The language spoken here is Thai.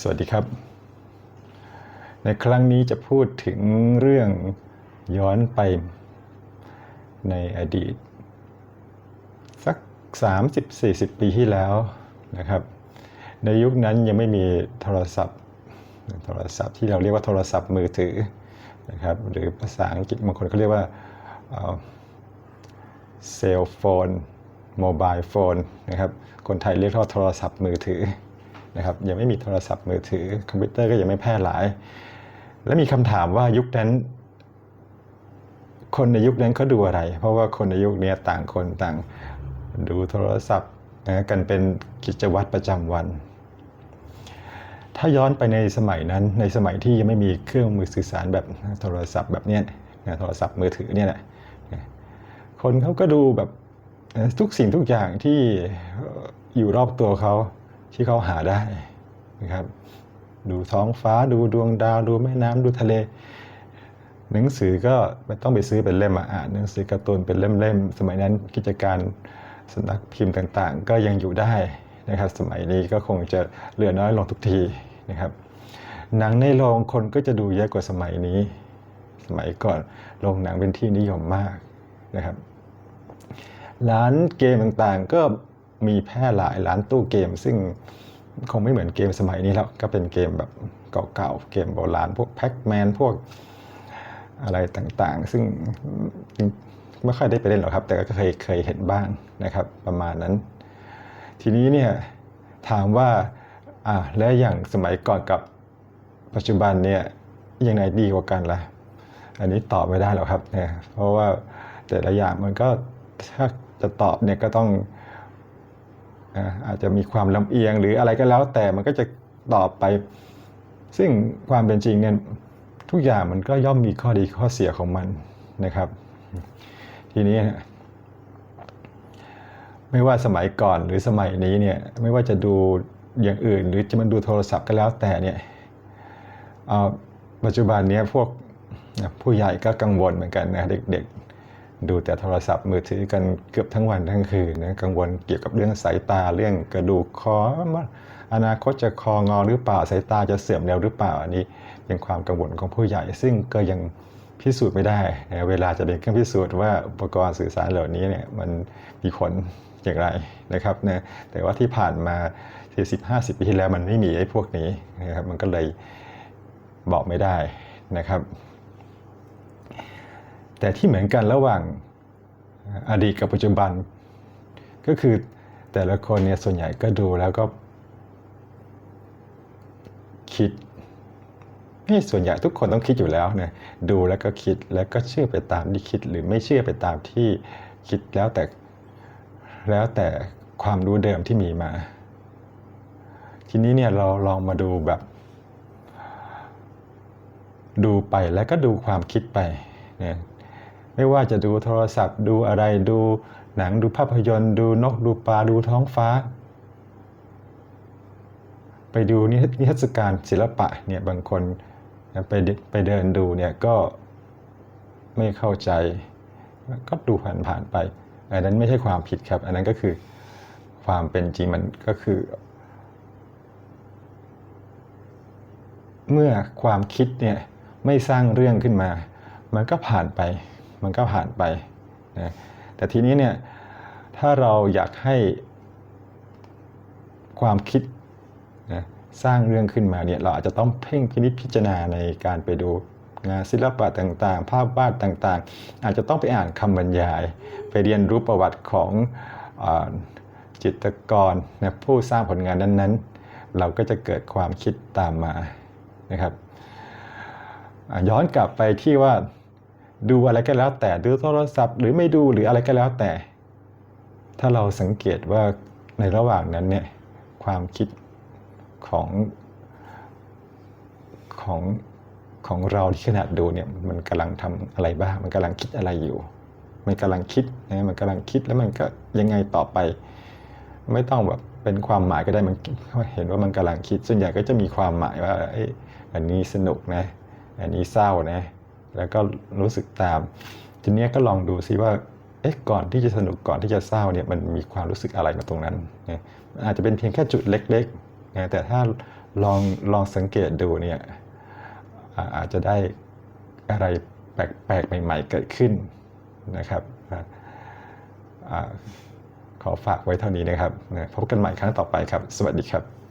สวัสดีครับ ในครั้งนี้จะพูดถึงเรื่องย้อนไปในอดีต สัก 30-40 ปีที่แล้วนะครับ ในยุคนั้นยังไม่มีโทรศัพท์ โทรศัพท์ที่เราเรียกว่าโทรศัพท์มือถือนะครับหรือภาษาอังกฤษบางคนเขาเรียกว่าเซลโฟนโมบายโฟนนะครับคนไทยเรียกว่าโทรศัพท์มือถือ นะครับยังไม่มีโทรศัพท์มือถือ คอมพิวเตอร์ก็ยังไม่แพร่หลาย และมีคำถามว่ายุคนั้น คนในยุคนั้นเขาดูอะไร เพราะว่าคนในยุคนี้ต่างคนต่างดูโทรศัพท์นะกันเป็นกิจวัตรประจำวัน ถ้าย้อนไปในสมัยนั้นในสมัยที่ยังไม่มีเครื่องมือสื่อสารแบบโทรศัพท์แบบเนี้ยนะโทรศัพท์มือถือเนี่ยแหละคนเขาก็ดูแบบทุกสิ่งทุกอย่างที่อยู่รอบตัวเขา ที่เขาหาได้นะครับ ดูท้องฟ้าดูดวงดาว ดูแม่น้ำดูทะเล หนังสือก็ไม่ต้องไปซื้อเป็นเล่มมาอ่านหนังสือการ์ตูนเป็นเล่มๆสมัยนั้นกิจการสำนักพิมพ์ต่างๆ ก็ยังอยู่ได้นะครับ สมัยนี้ก็คงจะเหลือน้อยลงทุกทีนะครับ หนังในโรงคนก็จะดูเยอะกว่าสมัยนี้ สมัยก่อนโรงหนังเป็นที่นิยมมากนะครับ ร้านเกมต่างๆก็ มีแพร่หลายร้านตู้เกม ซึ่งคงไม่เหมือนเกมสมัยนี้แล้ว ก็เป็นเกมแบบเก่าๆ เกมโบราณ พวกแพ็กแมนพวกอะไรต่างๆ ซึ่งไม่ค่อยได้ไปเล่นหรอกครับ แต่ก็เคยเคยเห็นบ้างนะครับ ประมาณนั้น ทีนี้เนี่ยถามว่าอ่าและอย่างสมัยก่อนกับปัจจุบันเนี่ยยังไงดีกว่ากันล่ะ อันนี้ตอบไม่ได้หรอกครับเนี่ยเพราะว่าแต่ละอย่างมันก็ถ้าจะตอบเนี่ยก็ต้อง อาจจะมีความลำเอียงหรืออะไรก็แล้วแต่มันก็จะตอบไป ซึ่งความเป็นจริงเนี่ยทุกอย่างมันก็ย่อมมีข้อดีข้อเสียของมันนะครับ ทีนี้ไม่ว่าสมัยก่อนหรือสมัยนี้เนี่ยไม่ว่าจะดูอย่างอื่น หรือจะมันดูโทรศัพท์ก็แล้วแต่เนี่ยปัจจุบันนี้พวกผู้ใหญ่ก็กังวลเหมือนกันนะเด็กๆ ดูแต่โทรศัพท์มือถือกันเกือบทั้งวันทั้งคืนนะกังวลเกี่ยวกับเรื่องสายตาเรื่องกระดูกคออนาคตจะคองอหรือเปล่าสายตาจะเสื่อมเร็วหรือเปล่าอันนี้เป็นความกังวลของผู้ใหญ่ ซึ่งก็ยังพิสูจน์ไม่ได้เวลาจะเป็นเครื่องพิสูจน์ว่าอุปกรณ์สื่อสารเหล่านี้เนี่ยมันมีผลอย่างไรนะครับนะแต่ว่าที่ผ่านมา 40 50 ปีที่แล้วมันไม่มีไอ้พวกนี้นะครับมันก็เลยบอกไม่ได้นะครับ แต่ที่เหมือนกันระหว่างอดีตกับปัจจุบัน ก็คือแต่ละคนเนี่ยส่วนใหญ่ก็ดูแล้วก็คิดนี่ส่วนใหญ่ทุกคนต้องคิดอยู่แล้วนะดูแล้วก็คิดแล้วก็เชื่อไปตามที่คิด หรือไม่เชื่อไปตามที่คิดแล้วแต่แล้วแต่ความรู้เดิมที่มีมา ทีนี้เนี่ยเราลองมาดูแบบ ดูไปแล้วก็ดูความคิดไปเนี่ย ไม่ว่าจะดูโทรศัพท์ดูอะไรดูหนังดูภาพยนตร์ ดูนกดูปลาดูท้องฟ้า ไปดูนิทรรศการศิลปะเนี่ยบางคนไปไปเดินดูเนี่ยก็ไม่เข้าใจ ก็ดูผ่านๆไป อันนั้นไม่ใช่ความผิดครับ อันนั้นก็คือความเป็นจริงมันก็คือ เมื่อความคิดเนี่ยไม่สร้างเรื่องขึ้นมา มันก็ผ่านไป มันก็ผ่านไปนะแต่ทีนี้เนี่ยถ้าเราอยากให้ความคิดนะสร้างเรื่องขึ้นมาเนี่ยเราอาจจะต้องเพ่งพินิจพิจารณาในการไปดูงานศิลปะต่างๆ ภาพวาดต่างๆ อาจจะต้องไปอ่านคำบรรยาย ไปเรียนรู้ประวัติของอจิตรกรนะผู้สร้างผลงานนั้นๆ เราก็จะเกิดความคิดตามมานะครับย้อนกลับไปที่ว่า ดูอะไรก็แล้วแต่ดูโทรศัพท์ หรือไม่ดูหรืออะไรก็แล้วแต่ ถ้าเราสังเกตว่าในระหว่างนั้นเนี่ยความคิดของของของเราที่ขนาดดูเนี่ยมันกำลังทำอะไรบ้าง มันกำลังคิดอะไรอยู่ มันกำลังคิดนะมันกำลังคิดแล้วมันก็ยังไงต่อไป ไม่ต้องแบบเป็นความหมายก็ได้มันเห็นว่ามันกำลังคิดส่วนใหญ่ก็จะมีความหมายว่าไอ้อันนี้สนุกนะ อันนี้เศร้านะ แล้วก็รู้สึกตาม ทีนี้ก็ลองดูซิว่าเอ๊ะก่อนที่จะสนุกก่อนที่จะเศร้าเนี่ยมันมีความรู้สึกอะไรมาตรงนั้นนะอาจจะเป็นเพียงแค่จุดเล็กๆนะแต่ถ้าลองลองสังเกตดูเนี่ยอาอาจจะได้อะไรแปลกๆใหม่ๆเกิดขึ้นนะครับอขอฝากไว้เท่านี้นะครับนะพบกันใหม่ครั้งต่อไปครับ สวัสดีครับ